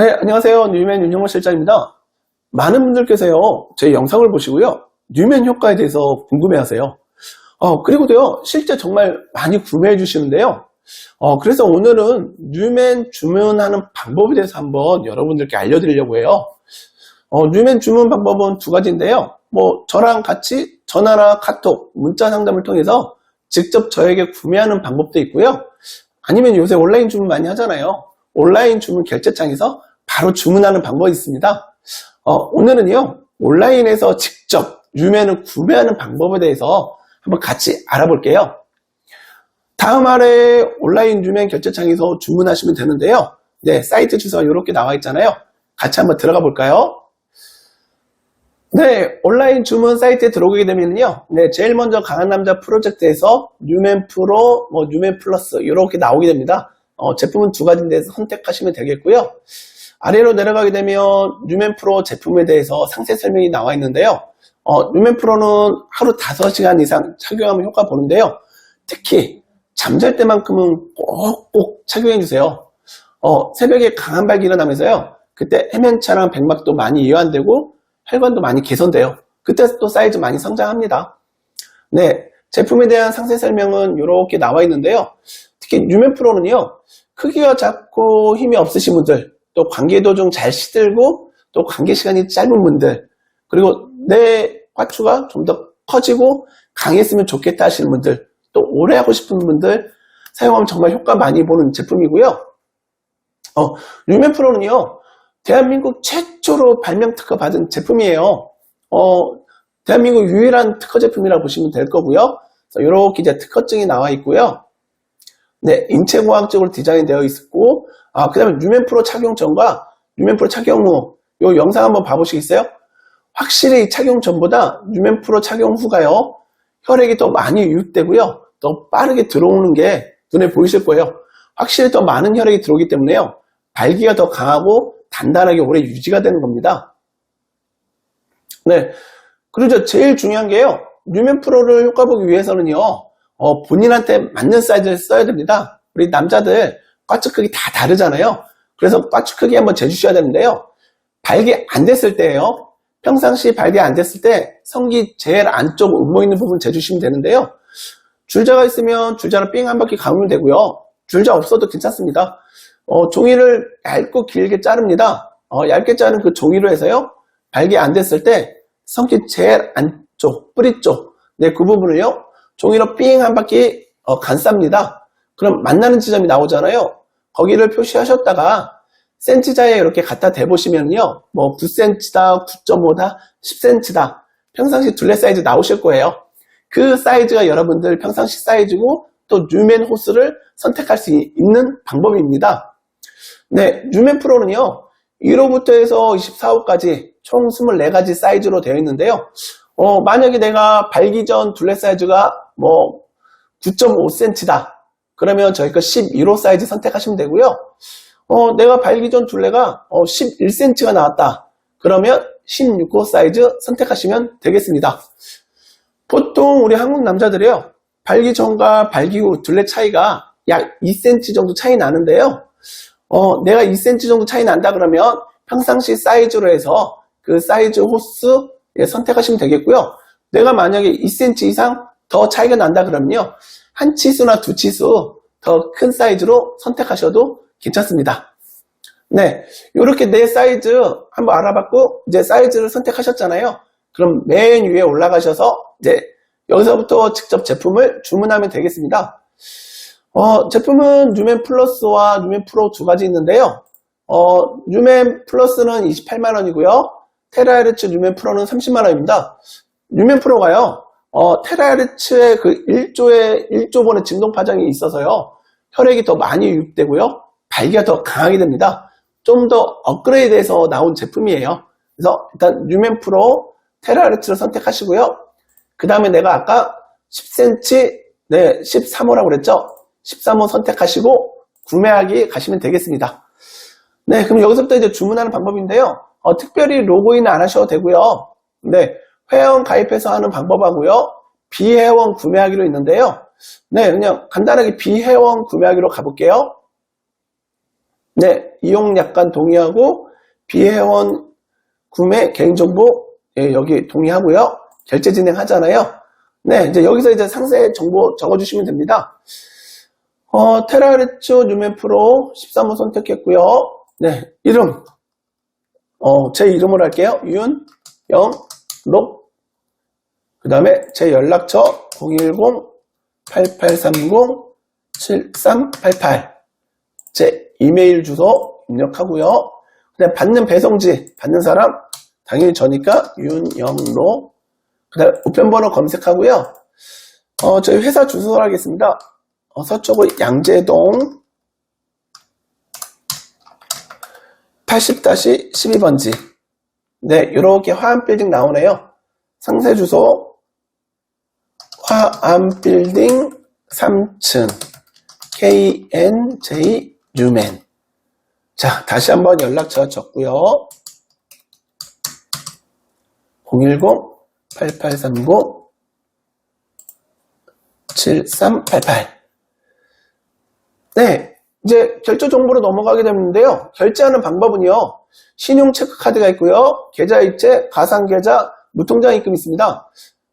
네, 안녕하세요. 뉴맨 윤형호 실장입니다. 많은 분들께서요, 제 영상을 보시고요, 뉴맨 효과에 대해서 궁금해 하세요. 어, 그리고도요, 실제 정말 많이 구매해 주시는데요. 어, 그래서 오늘은 뉴맨 주문하는 방법에 대해서 한번 여러분들께 알려드리려고 해요. 어, 뉴맨 주문 방법은 두 가지인데요. 뭐, 저랑 같이 전화나 카톡, 문자 상담을 통해서 직접 저에게 구매하는 방법도 있고요. 아니면 요새 온라인 주문 많이 하잖아요. 온라인 주문 결제창에서 바로 주문하는 방법이 있습니다. 어, 오늘은요, 온라인에서 직접 유면을 구매하는 방법에 대해서 한번 같이 알아볼게요. 다음 아래 온라인 유면 결제창에서 주문하시면 되는데요. 네, 사이트 주소가 이렇게 나와 있잖아요. 같이 한번 들어가 볼까요? 네, 온라인 주문 사이트에 들어오게 되면요. 네, 제일 먼저 강한 남자 프로젝트에서 뉴맨 프로, 뭐 뉴맨 플러스 이렇게 나오게 됩니다. 어, 제품은 두 가지인데 선택하시면 되겠고요. 아래로 내려가게 되면 뉴맨 프로 제품에 대해서 상세 설명이 나와 있는데요. 어, 뉴맨 프로는 하루 5시간 이상 착용하면 효과 보는데요. 특히 잠잘 때만큼은 꼭꼭 착용해 주세요. 어, 새벽에 강한 발기 일어나면서요. 그때 해면차랑 백막도 많이 이완되고 혈관도 많이 개선돼요. 그때 또 사이즈 많이 성장합니다. 네, 제품에 대한 상세 설명은 이렇게 나와 있는데요. 특히 뉴맨 프로는요, 크기가 작고 힘이 없으신 분들, 또 관계도 좀잘 시들고, 또 관계 시간이 짧은 분들, 그리고 내 화추가 좀 더 커지고 강했으면 좋겠다 하시는 분들, 또 오래 하고 싶은 분들, 사용하면 정말 효과 많이 보는 제품이고요. 어, 뉴맨 프로는요, 대한민국 최초로 발명 특허 받은 제품이에요. 어, 대한민국 유일한 특허 제품이라고 보시면 될 거고요. 이렇게 이제 특허증이 나와 있고요. 네, 인체공학적으로 디자인되어 있고, 아, 그 다음에 뉴맨 프로 착용 전과 뉴맨 프로 착용 후, 요 영상 한번 봐보시겠어요? 확실히 착용 전보다 뉴맨 프로 착용 후가요, 혈액이 더 많이 유입되고요, 더 빠르게 들어오는 게 눈에 보이실 거예요. 확실히 더 많은 혈액이 들어오기 때문에요, 발기가 더 강하고 단단하게 오래 유지가 되는 겁니다. 네. 그리고 제일 중요한 게요. 뉴맨 프로를 효과 보기 위해서는요. 어, 본인한테 맞는 사이즈를 써야 됩니다. 우리 남자들 꽈츠 크기 다 다르잖아요. 그래서 꽈츠 크기 한번 재주셔야 되는데요. 발기 안 됐을 때예요. 평상시 발기 안 됐을 때 성기 제일 안쪽 음모 있는 부분 재주시면 되는데요. 줄자가 있으면 줄자를 삥 한 바퀴 감으면 되고요. 줄자 없어도 괜찮습니다. 어, 종이를 얇고 길게 자릅니다. 어, 얇게 자른 그 종이로 해서요. 발기 안 됐을 때 성기 제일 안쪽, 뿌리 쪽, 네, 그 부분을요. 종이로 삥 한 바퀴 어, 간쌉니다. 그럼 만나는 지점이 나오잖아요. 거기를 표시하셨다가 센치자에 이렇게 갖다 대보시면요. 뭐 9cm다, 9.5다, 10cm다. 평상시 둘레 사이즈 나오실 거예요. 그 사이즈가 여러분들 평상시 사이즈고 또 뉴맨 호스를 선택할 수 있는 방법입니다. 네, 뉴맨 프로는요. 1호부터 해서 24호까지 총 24가지 사이즈로 되어 있는데요. 어, 만약에 내가 발기 전 둘레 사이즈가 뭐 9.5cm다. 그러면 저희 거 11호 사이즈 선택하시면 되고요. 어, 내가 발기 전 둘레가 어, 11cm가 나왔다. 그러면 16호 사이즈 선택하시면 되겠습니다. 보통 우리 한국 남자들이요. 발기 전과 발기 후 둘레 차이가 약 2cm 정도 차이 나는데요. 어, 내가 2cm 정도 차이 난다 그러면 평상시 사이즈로 해서 그 사이즈 호스 예, 선택하시면 되겠고요. 내가 만약에 2cm 이상 더 차이가 난다 그러면요. 한 치수나 두 치수 더 큰 사이즈로 선택하셔도 괜찮습니다. 네. 이렇게 내 사이즈 한번 알아봤고, 이제 사이즈를 선택하셨잖아요. 그럼 맨 위에 올라가셔서, 이제 여기서부터 직접 제품을 주문하면 되겠습니다. 어, 제품은 뉴맨 플러스와 뉴맨 프로 두 가지 있는데요. 어, 뉴맨 플러스는 28만원이고요. 테라헤르츠 뉴맨 프로는 30만원입니다. 뉴맨 프로가요, 어, 테라헤르츠의 그 1조의, 1조 번의 진동 파장이 있어서요, 혈액이 더 많이 유입되고요, 발기가 더 강하게 됩니다. 좀 더 업그레이드해서 나온 제품이에요. 그래서 일단 뉴맨 프로 테라헤르츠를 선택하시고요. 그 다음에 내가 아까 10cm, 네, 13호라고 그랬죠? 13호 선택하시고 구매하기 가시면 되겠습니다. 네, 그럼 여기서부터 이제 주문하는 방법인데요. 어, 특별히 로그인 안 하셔도 되고요. 네, 회원 가입해서 하는 방법하고요. 비회원 구매하기로 있는데요. 네, 그냥 간단하게 비회원 구매하기로 가볼게요. 네, 이용 약관 동의하고 비회원 구매 개인정보 예, 여기 동의하고요. 결제 진행하잖아요. 네, 이제 여기서 이제 상세 정보 적어주시면 됩니다. 어, 테라리츠 뉴맨 프로 13호 선택했고요. 네, 이름. 어, 제 이름으로 할게요. 윤, 영, 록. 그 다음에 제 연락처 010-8830-7388. 제 이메일 주소 입력하고요. 그다음 받는 배송지, 받는 사람 당연히 저니까 윤영로. 그 다음 우편번호 검색하고요. 어, 저희 회사 주소를 하겠습니다. 어, 서초구 양재동 80-12번지. 네, 이렇게 화암빌딩 나오네요. 상세 주소 화암빌딩 3층 KNJ 뉴맨. 자, 다시 한번 연락처 적고요. 010-8830-7388. 네, 이제 결제 정보로 넘어가게 되는데요. 결제하는 방법은요. 신용 체크카드가 있고요. 계좌이체, 가상계좌, 무통장 입금 있습니다.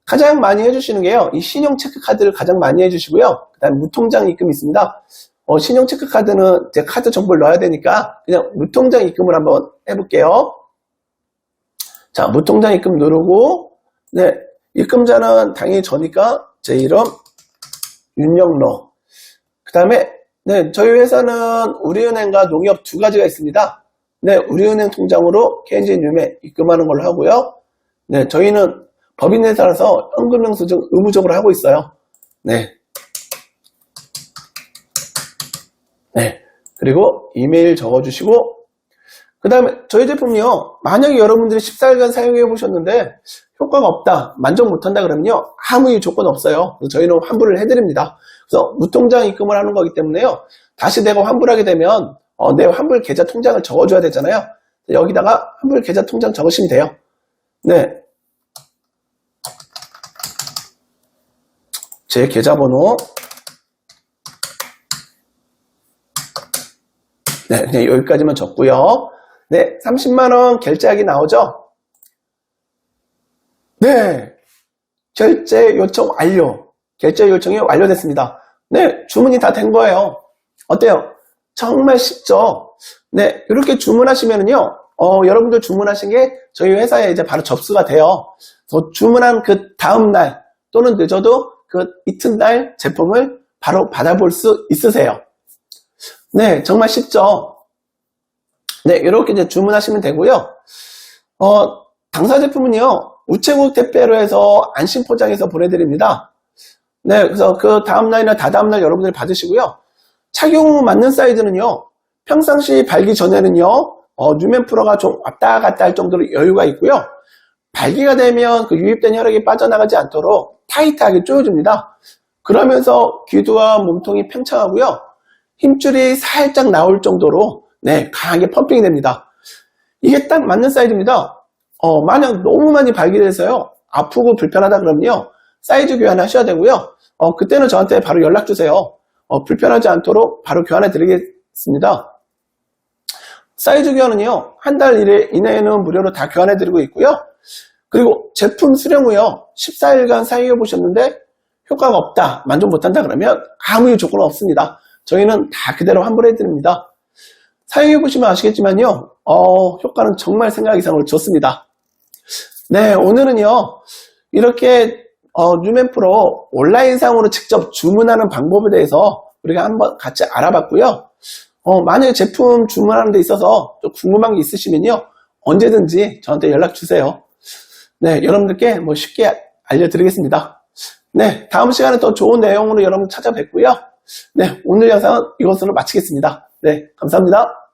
가장 많이 해주시는 게요. 이 신용 체크카드를 가장 많이 해주시고요. 그 다음 무통장 입금 있습니다. 어, 신용 체크카드는 제 카드 정보를 넣어야 되니까 그냥 무통장 입금을 한번 해볼게요. 자, 무통장 입금 누르고, 네, 입금자는 당연히 저니까 제 이름 윤영로. 그 다음에 네, 저희 회사는 우리은행과 농협 두 가지가 있습니다. 네, 우리은행 통장으로 KNG 뉴매 입금하는 걸로 하고요. 네, 저희는 법인회사라서 현금영수증 의무적으로 하고 있어요. 네. 네. 그리고 이메일 적어주시고, 그 다음에 저희 제품이요. 만약에 여러분들이 14일간 사용해 보셨는데 효과가 없다, 만족 못한다 그러면요. 아무 조건 없어요. 그래서 저희는 환불을 해드립니다. 그래서 무통장 입금을 하는 거기 때문에요. 다시 내가 환불하게 되면 어, 내 환불 계좌 통장을 적어줘야 되잖아요. 여기다가 환불 계좌 통장 적으시면 돼요. 네. 제 계좌번호 네, 그냥 여기까지만 적고요. 네, 30만원 결제하기 나오죠? 네, 결제 요청 완료. 결제 요청이 완료됐습니다. 네, 주문이 다 된 거예요. 어때요? 정말 쉽죠? 네, 이렇게 주문하시면은요, 어, 여러분들 주문하신 게 저희 회사에 이제 바로 접수가 돼요. 더 주문한 그 다음날 또는 늦어도 그 이튿날 제품을 바로 받아볼 수 있으세요. 네, 정말 쉽죠? 네, 이렇게 이제 주문하시면 되고요. 어, 당사 제품은요, 우체국 택배로 해서 안심 포장해서 보내드립니다. 네, 그래서 그 다음날이나 다다음날 여러분들이 받으시고요. 착용 후 맞는 사이즈는요, 평상시 발기 전에는요, 어, 뉴맨 프로가 좀 왔다 갔다 할 정도로 여유가 있고요. 발기가 되면 그 유입된 혈액이 빠져나가지 않도록 타이트하게 조여줍니다. 그러면서 귀두와 몸통이 팽창하고요. 힘줄이 살짝 나올 정도로 네, 강하게 펌핑이 됩니다. 이게 딱 맞는 사이즈입니다. 어, 만약 너무 많이 발기돼서요. 아프고 불편하다 그러면요. 사이즈 교환하셔야 되고요. 어, 그때는 저한테 바로 연락 주세요. 어, 불편하지 않도록 바로 교환해 드리겠습니다. 사이즈 교환은요. 한 달 이내에는 무료로 다 교환해 드리고 있고요. 그리고 제품 수령 후요. 14일간 사용해 보셨는데 효과가 없다, 만족 못한다 그러면 아무 조건 없습니다. 저희는 다 그대로 환불해 드립니다. 사용해 보시면 아시겠지만요. 어, 효과는 정말 생각 이상으로 좋습니다. 네, 오늘은요. 이렇게 어, 뉴맨프로 온라인상으로 직접 주문하는 방법에 대해서 우리가 한번 같이 알아봤고요. 어, 만약에 제품 주문하는 데 있어서 좀 궁금한 게 있으시면요. 언제든지 저한테 연락 주세요. 네, 여러분들께 뭐 쉽게 알려드리겠습니다. 네, 다음 시간에 더 좋은 내용으로 여러분 찾아뵙고요. 네, 오늘 영상은 이것으로 마치겠습니다. 네, 감사합니다.